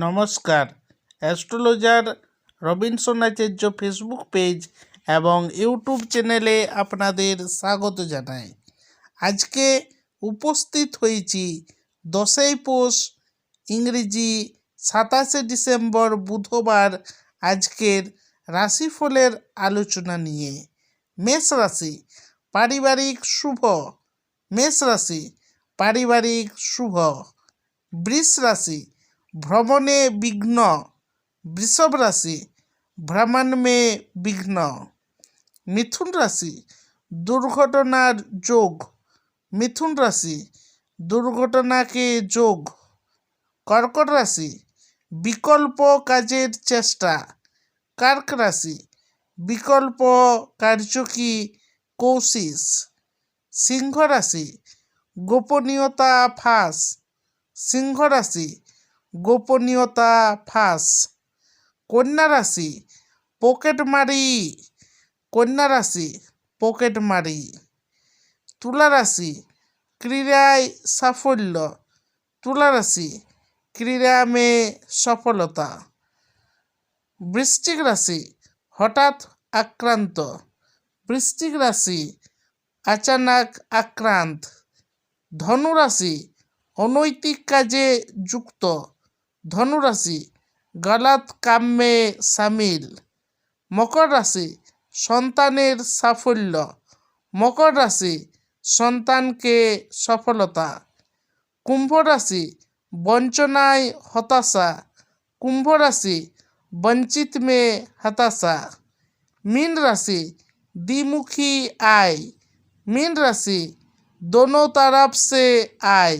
নমস্কার। Astrologer Robinson Acharya Facebook page এবং YouTube চ্যানেলে আপনাদের স্বাগত জানাই। আজকে উপস্থিত হয়েছি দশই পৌষ, ইংরেজি সাতাশে ডিসেম্বর বুধবার আজকের রাশিফলের আলোচনা নিয়ে। মেষ রাশি, পারিবারিক শুভ। মেষ রাশি, পারিবারিক শুভ। বৃষ রাশি ভ্রমণে বিঘ্ন, বৃষভ রাশি, ভ্রমণ মে বিঘ্ন। মিথুন রাশি, দুর্ঘটনার যোগ। মিথুন রাশি, দুর্ঘটনাকে যোগ। কর্কট রাশি, বিকল্প কাজের চেষ্টা। কার্ক রাশি, বিকল্প কার্যকী কৌশিস। সিংহ রাশি, গোপনীয়তা ফাঁস। সিংহ রাশি গোপনীয়তা ফাঁস। কন্যা রাশি, পকেট মারি। কন্যা রাশি, পকেট মারি। তুলা রাশি, ক্রীড়ায় সাফল্য। তুলা রাশি, ক্রীড়া মে সফলতা। বৃশ্চিক রাশি, হঠাৎ আক্রান্ত। বৃশ্চিক রাশি, আচানক আক্রান্ত। ধনুরাশি অনৈতিক কাজে যুক্ত। ধনুরাশি গলত কাম্যে সামিল মকর রাশি সন্তানের সাফল্য মকর রাশি সন্তানকে সফলতা কুম্ভ রাশি বঞ্চনায় হতাশা কুম্ভ রাশি বঞ্চিত মে হতাশা मीन राशि द्विमुखी आय मीन রাশি দোনো তরফ সে আয়